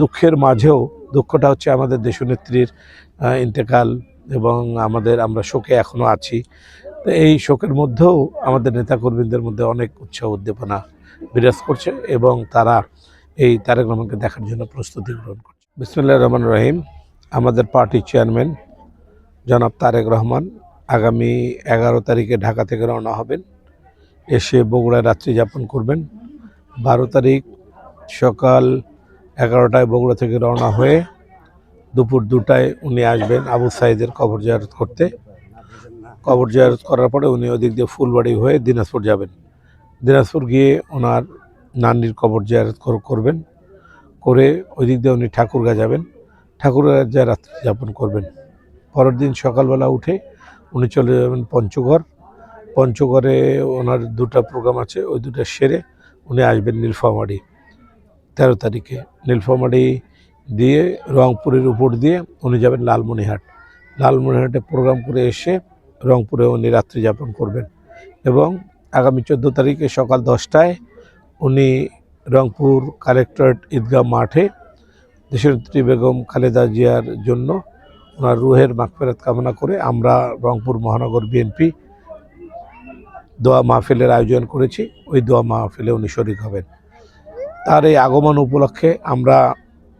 দুঃখের মাঝেও দুঃখটা হচ্ছে আমাদের দেশনেত্রীর ইন্তেকাল এবং আমাদের, আমরা শোকে এখনও আছি। এই শোকের মধ্যেও আমাদের নেতাকর্মীদের মধ্যে অনেক উৎসাহ উদ্দীপনা বিরাজ করছে এবং তারা এই তারেক রহমানকে দেখার জন্য প্রস্তুতি গ্রহণ করছে। বিসমুল্লাহ রহমান রহিম। আমাদের পার্টি চেয়ারম্যান জনাব তারেক রহমান আগামী এগারো তারিখে ঢাকা থেকে রওনা হবেন। এসে বগুড়ায় রাত্রি যাপন করবেন। বারো তারিখ সকাল এগারোটায় বগুড়া থেকে রওনা হয়ে দুপুর দুটায় উনি আসবেন আবু সাইদের কবর জিয়ারত করতে। কবর জিয়ারত করার পরে উনি ওদিক দিয়ে ফুলবাড়ি হয়ে দিনাজপুর যাবেন। দিনাজপুর গিয়ে ওনার নানির কবর জিয়ারত কর- করবেন। করে ওই দিক দিয়ে উনি ঠাকুরগা যাবেন। ঠাকুরগা যা রাত্রি যাপন করবেন। পরের দিন সকালবেলা উঠে উনি চলে যাবেন পঞ্চগড়। পঞ্চগড়ে ওনার দুটো প্রোগ্রাম আছে, ওই দুটো সেরে উনি আসবেন নীলফামারি। তেরো তারিখে নীলফামারি দিয়ে, রংপুরের উপর দিয়ে উনি যাবেন লালমনিহাট লালমনিহাটে প্রোগ্রাম করে এসে রংপুরে উনি রাত্রি যাপন করবেন এবং আগামী চোদ্দ তারিখে সকাল দশটায় উনি রংপুর কালেক্টরেট ঈদগাহ মাঠে দেশনেত্রী বেগম খালেদা জিয়ার জন্য ওনার রুহের মাগফেরাত কামনা করে আমরা রংপুর মহানগর বিএনপি দোয়া মাহফিলের আয়োজন করেছি। ওই দোয়া মাহফিলে উনি শরিক হবেন। তার এই আগমন উপলক্ষে আমরা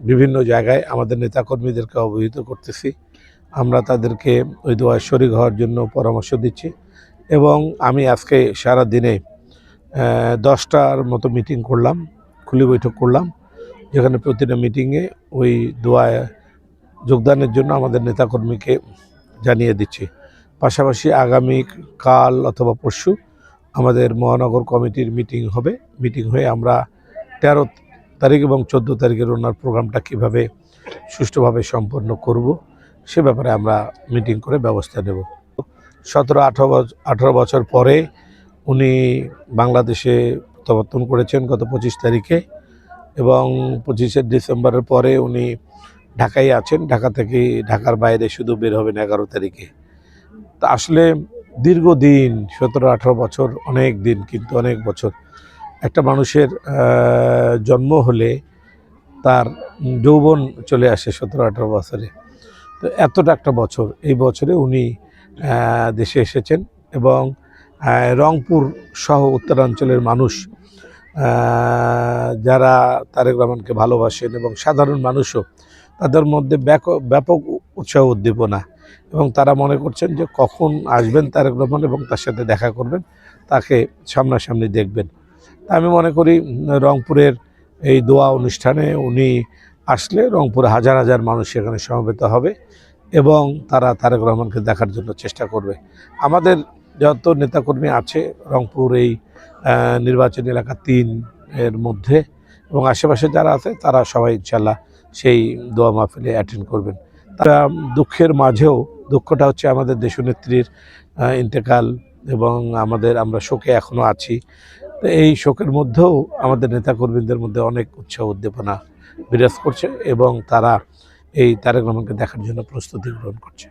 বিভিন্ন জায়গায় আমাদের নেতাকর্মীদেরকে অবহিত করতেছি। আমরা তাদেরকে ওই দোয়ায় শরিক হওয়ার জন্য পরামর্শ দিচ্ছি এবং আমি আজকে সারা দিনে দশটার মতো মিটিং করলাম, খুলি বৈঠক করলাম, যেখানে প্রতিটা মিটিংয়ে ওই দোয়ায় যোগদানের জন্য আমাদের নেতাকর্মীকে জানিয়ে দিচ্ছি। পাশাপাশি আগামী কাল অথবা পরশু আমাদের মহানগর কমিটির মিটিং হবে। মিটিং হয়ে আমরা তেরো তারিখ এবং চোদ্দ তারিখের ওনার প্রোগ্রামটা কীভাবে সুষ্ঠুভাবে সম্পন্ন করব, সে ব্যাপারে আমরা মিটিং করে ব্যবস্থা নেব। সতেরো, আঠারো আঠারো বছর পরে উনি বাংলাদেশে প্রত্যাবর্তন করেছেন গত পঁচিশ তারিখে এবং পঁচিশে ডিসেম্বরের পরে উনি ঢাকায় আছেন। ঢাকা থেকে ঢাকার বাইরে শুধু বের হবেন এগারো তারিখে। তা আসলে দীর্ঘদিন, সতেরো, আঠারো বছর অনেক দিন, কিন্তু অনেক বছর একটা মানুষের জন্ম হলে তার যৌবন চলে আসে সতেরো, আঠারো বছরে। তো এতটা একটা বছর, এই বছরে উনি দেশে এসেছেন এবং রংপুর সহ উত্তরাঞ্চলের মানুষ যারা তারেক রহমানকে ভালোবাসেন এবং সাধারণ মানুষও, তাদের মধ্যে ব্যাপক উৎসাহ উদ্দীপনা এবং তারা মনে করছেন যে কখন আসবেন তারেক রহমান এবং তার সাথে দেখা করবেন, তাকে সামনাসামনি দেখবেন। আমি মনে করি রংপুরের এই দোয়া অনুষ্ঠানে উনি আসলে রংপুরে হাজার হাজার মানুষ এখানে সমবেত হবে এবং তারা তারেক রহমানকে দেখার জন্য চেষ্টা করবে। আমাদের যত নেতাকর্মী আছে রংপুর এই নির্বাচনী এলাকা তিন এর মধ্যে এবং আশেপাশে যারা আছে তারা সবাই ইনশাল্লাহ সেই দোয়া মাহফিলে অ্যাটেন্ড করবেন। তারা দুঃখের মাঝেও দুঃখটা হচ্ছে আমাদের দেশনেত্রীর ইন্তেকাল এবং আমাদের, আমরা শোকে এখনও আছি। তো এই শোকের মধ্যেও আমাদের নেতাকর্মীদের মধ্যে অনেক উৎসাহ উদ্দীপনা বিরাজ করছে এবং তারা এই তারেক রহমানকে দেখার জন্য প্রস্তুতি গ্রহণ করছে।